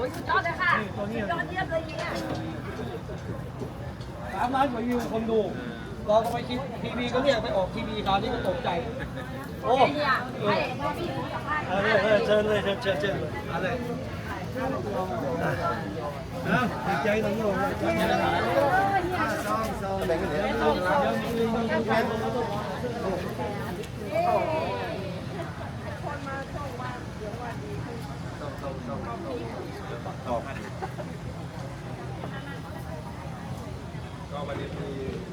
อ้ยสุดยอดเลยค่ะนี่ตัวนี้ยอดเยี่ยมเลยเนี่ยสามล้านกว่าวิวคนดู เราก็ไปคิดทีวีก็เรียกไปออกทีวีคราวนี้ก็ตกใจ โอ้ไอ้เนี่ยให้พ่อพี่รู้สัมภาษณ์เอาเลยเออเชิญเลยเชิญเชิญเชิญเลยเอาเลยนะดีใจตรงนี้เลยดีใจนะแบ่งกันเดี๋ยวเดี๋ยวเดี๋ยวมีมีมีแฟนผมแล้วก็ต อบก็วันนี้มี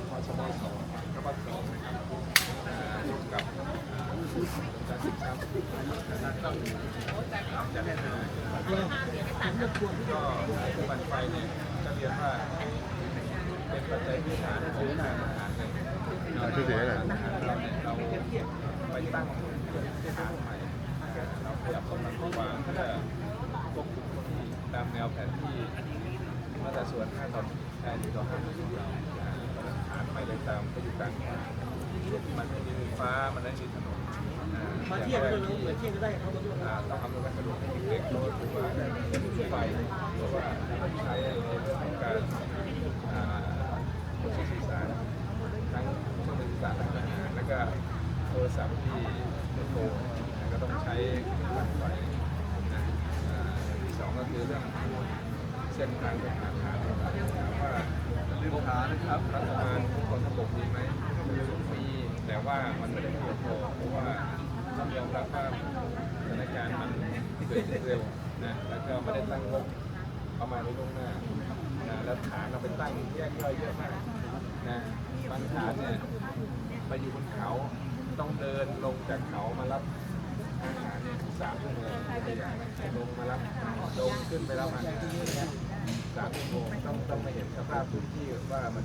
พชมสองกระบะสองนะครับอ่าร่วมกับอ่าการศึกษาและก็จะได้มาก็บันไฟเนี่ยจะเรียนว่าเป็นปัจจัยพื้นฐานของทางอาหารเลยเราที่เราเนี่ยเราไปตั้งที่ฐานใหม่เราขยับต้นมันกว้างเพื่อควบคุมตาม แนวแผนที่มาตราส่วน5ต่อแทนที่ต่อ5ของเราฐานไปเลยตามไปอยู่กลางทางมันไม่มีไฟฟ้ามันไม่มีถนนมาเที่ยวกันเลยเหมือนเที่ยวก็ได้เขามาด้วยต้องทำให้สะดวกให้เด็กๆรถหรือว่าไฟหรือว่าใช้ในเรื่องของการสื่อสารทั้งช่องสื่อสารทางทหารแล้วก็โทรศัพท์ที่โทรก็ต้องใช้ไฟนะอ่าอย่างที่สอง ก็คือเรื่องเส้นทางเป็นหาฐานถาว่าเรื่องฐานะครับรัฐบาลกองทัพบกมีไหมมีแต่ว่ามันไม่ได้เพียงพอเพราะว่าต้องยอมรับว่าสถานการณ์มันเกิดขึ้นเร็วนะแล้วก็ไม่ได้ตั้งงบประมาณในล่วงหน้านะแล้วฐานเราไปตั้งแยกย่อยเยอะมากนะบางฐานเนี่ยไปอยู่บนเขาต้องเดินลงจากเขามารับ สามชั่วโมงตัวอย่างนะลงมารับลงขึ้นไปรับอาหารสามชั่วโมงต้องต้องมาเห็นสภาพพื้นที่ว่ามัน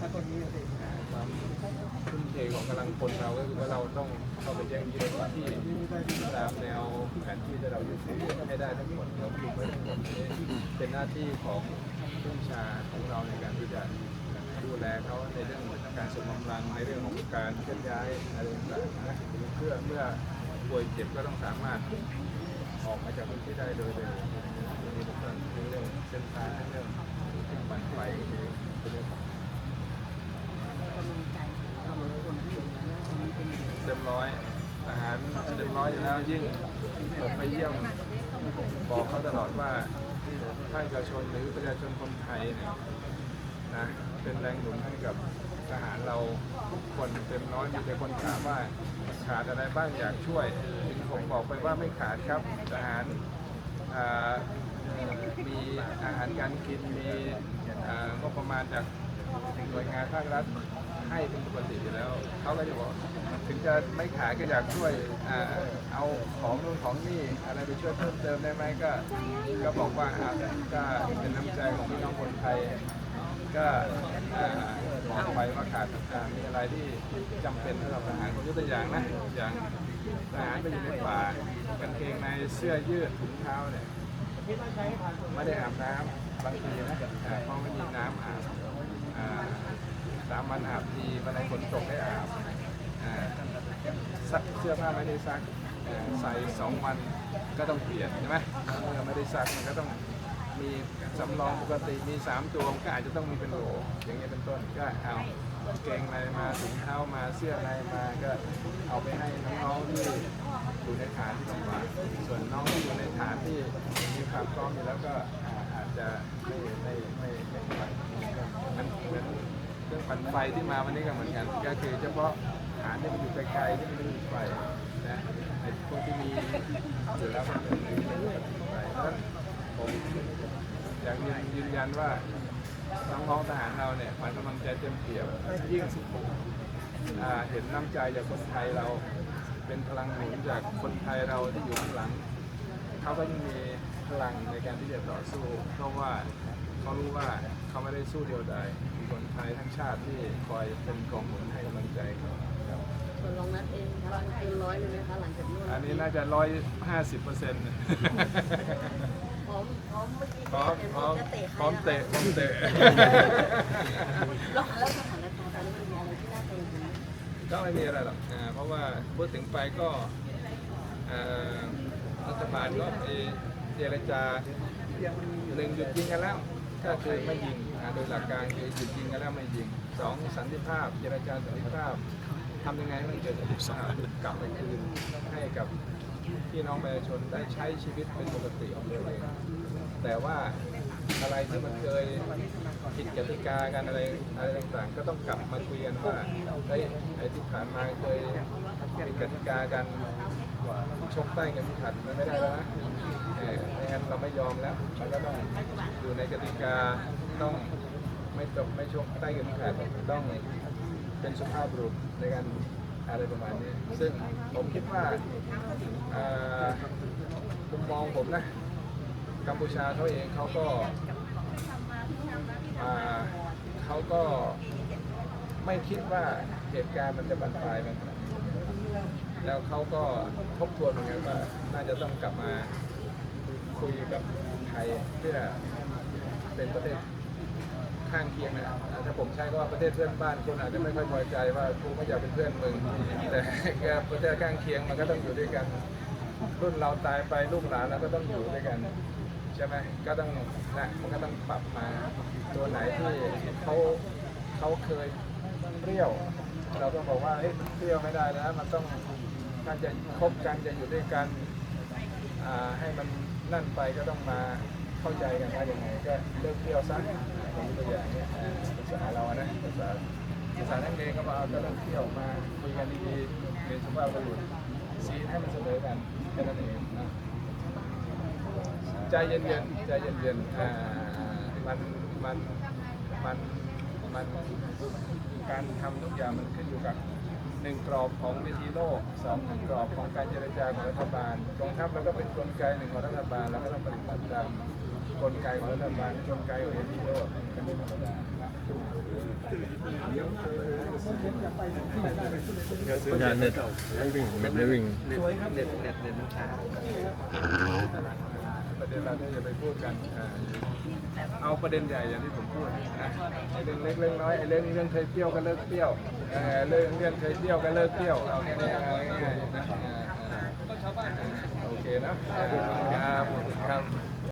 ความทุ่มเทของกำลังคนเราก็คือว่าเราต้องเข้าไปแย่งยึดพื้นที่ตามแนวแผนที่ที่เรายึดถือให้ได้ทั้งหมดเราคุมไว้ทั้งหมดเป็นหน้าที่ของผู้บัญชาของเราในการที่จะดูแลเขาในเรื่องการส่งกำลังในเรื่องของการเคลื่อนย้ายอะไรต่างๆนะเพื่อเมื่อ ป่วยเจ็บก็ต้องสามารถออกมาจากพื้นที่ได้โดยเร็วมีทุกคนในเรื่องเส้นทางเรื่องบันไฟเป็นเรื่องของเต็มร้อยทหารเต็มร้อยอยู่แล้วยิ่งผมไปเยี่ยมบอกเขาตลอดว่าภาคประชาชนหรือประชาชนคนไทยเนี่ยนะ เป็นแรงหนุนให้กับทหารเราทุกคนเต็มร้อยมีแต่คนถามว่าขาดอะไรบ้างอยากช่วยผมบอกไปว่าไม่ขาดครับทหารมีอาหารการกินมีงบประมาณจากหน่วยงานภาครัฐให้เป็นปกติอยู่แล้วเขาก็จะบอกถึงจะไม่ขายก็อยากช่วยอเอาของนู่นของนี่อะไรไปช่วยเพิ่มเติมได้ไหมก็ ก็บอกว่าก็เป็นน้ำใจของพี่น้องคนไทย ก็บอกไปว่าขาดอ่ามีอะไรที่จำเป็นสำหรับทหารยกตัวอย่างนะอย่างทหารไปอยู่ในป่ากางเกงในเสื้อยืดถุงเท้าเนี่ยไม่ได้อาบน้ำบางทีนะอ่าเพราะไม่มีน้ำอาบอ่าสามวันอาบทีวันไหนฝนตกได้อาบซักเสื้อผ้าไม่ได้ซักใส่สองวันก็ต้องเปลี่ยนใช่ไหมเมื่อไม่ได้ซักมันก็ต้อง มีสำรองปกติมี3ตัวก็อาจจะต้องมีเป็นโหลอย่างเงี้ยเป็นต้นก็เอาเกงในมาถุงเท้ามาเสื้อในมาก็เอาไปให้น้องๆที่อยู่ในฐานที่ลำบากส่วนน้องที่อยู่ในฐานที่มีความพร้อมอยู่แล้วก็อาจจะไม่ไม่ไม่ไม่เท่าไหร่มันเหมือนเรื่องปั่นไฟที่มาวันนี้ก็เหมือนกัน ก็คือเฉพาะฐานที่มันอยู่ไกลๆที่มันไม่มีไฟนะไอ้พวกที่มีอยู่แล้วมันเป็นไฟเพราะฉะนั้นผม อยากยืนยืนยันว่าน้องๆทหารเราเนี่ยมันกำลังใจเต็มเปี่ยมยิ่งอ่าเห็นน้ำใจจากคนไทยเราเป็นพลังหนุนจากคนไทยเราที่อยู่ข้างหลังเขาก็ยังมีพลังในการที่จะต่อสู้ เพราะว่าเขารู้ว่าเขาไม่ได้สู้เดียวดายมีคนไทยทั้งชาติที่คอยเป็นกองหนุนให้กำลังใจเขาครับส่วนรองนัดเองพลังเกินร้อยเลยไหมคะหลังจากนู้นอันนี้น่าจะร้อยห้าสิบเปอร์เซ็นต์พ ร้อมพร้อมเมื่อกี้พร้อมเห็นพร้อมจะเตะพร้อมเตะพร้อมเตะแล้วแล้วสถานการณ์ตอนนี้มันมีอะไรที่น่ากังวลไหมก็ไม่มีอะไรหรอกอ่าเพราะว่าพูดถึงไปก็เอ่อรัฐบาลก็ไปเจรจาหนึ่งหยุดยิงกันแล้ว ก็คือไม่ยิงอ่าโดยหลักการคือหยุดยิงกันแล้วไม่ยิงสองสันติภาพ เจรจาสันติภาพทำยังไงให้มันเกิดสันติภาพกลับไปคืนให้กับ พี่น้องประชาชนได้ใช้ชีวิตเป็นปกติของตัวเองแต่ว่าอะไรที่มันเคยผิดกติกากันอะไรอะไรต่างๆ ก็ต้องกลับมาคุยกันว่าเฮ้ไอ้ที่ผ่านมาเคยผิดกติกากันชกใต้กันขัดมันไม่ได้แล้วนะไม่งั้นเราไม่ยอมแล้วมันก็ต้องอยู่ในกติกาต้องไม่ตบไม่ชกใต้กันขัดต้องเป็นสุภาพบุรุษในการ อะไรประมาณนี้ ซึ่งผมคิดว่ามุมมองผมนะ กัมพูชาเขาเองเขาก็เขาก็ไม่คิดว่าเหตุการณ์มันจะบานปลายมันแล้วเขาก็ทบทวนเหมือนกันว่าน่าจะต้องกลับมาคุยกับไทยเพื่อเป็นประเทศ ข้างเคียงนะถ้าผมใช้ก็ว่าประเทศเพื่อนบ้านคนอาจจะไม่ค่อยพอใจว่ากูไม่อยากเป็นเพื่อนมึงแต่ประเทศข้างเคียงมันก็ต้องอยู่ด้วยกันรุ่นเราตายไปลูกหลานเราก็ต้องอยู่ด้วยกันใช่ไหมก็ต้องนะมันก็ต้องปรับมาตัวไหนที่เขาเขาเคยเปรี้ยว เราก็บอกว่าเฮ้ยเปรี้ยวไม่ได้นะมันต้องถ้าจะคบกันจะอยู่ด้วยกันให้มันนั่นไปก็ต้องมาเข้าใจกันว่าอย่างไงก็เลิกเปรี้ยวซะ ผมตัวอย่างเนี้ยภาษาเราอะนะภาษาภาษานักเรียนก็มาเอาก็เลิกเปรี้ยวมาคุยกันดีๆเป็นสุภาพบุรุษสีให้มันเสมอกันแค่นั้นเองนะใจเย็นๆใจเย็นๆอ่ามันมันมันมันการทำทุกอย่างมันขึ้นอยู่กับหนึ่งกรอบของเวทีโลกสองกรอบของการเจรจาของรัฐบาลกองทัพเราก็เป็นกลไกหนึ่งของรัฐบาลเราก็ต้องปฏิบัติตาม กลไกของรัฐบาลกลไกของเวทีโลกเป็นเรื่องธรรมดาอย่าเน็ตไม่วิ่งเน็ตไม่วิ่งเน็ตเน็ตเน็ตมันช้าประเด็นเราเนี่ยอย่าไปพูดกันเอาประเด็นใหญ่อย่างที่ผมพูดนะไอ้เรื่องเล็กเรื่องน้อยไอ้เรื่องเรื่องเคยเปรี้ยวก็เลิกเปรี้ยวเรื่องเรื่องเคยเปรี้ยวก็เลิกเปรี้ยวเอาแค่นี้เอาง่ายๆนะอ่าอ่าโอเคนะครับขอบคุณครับ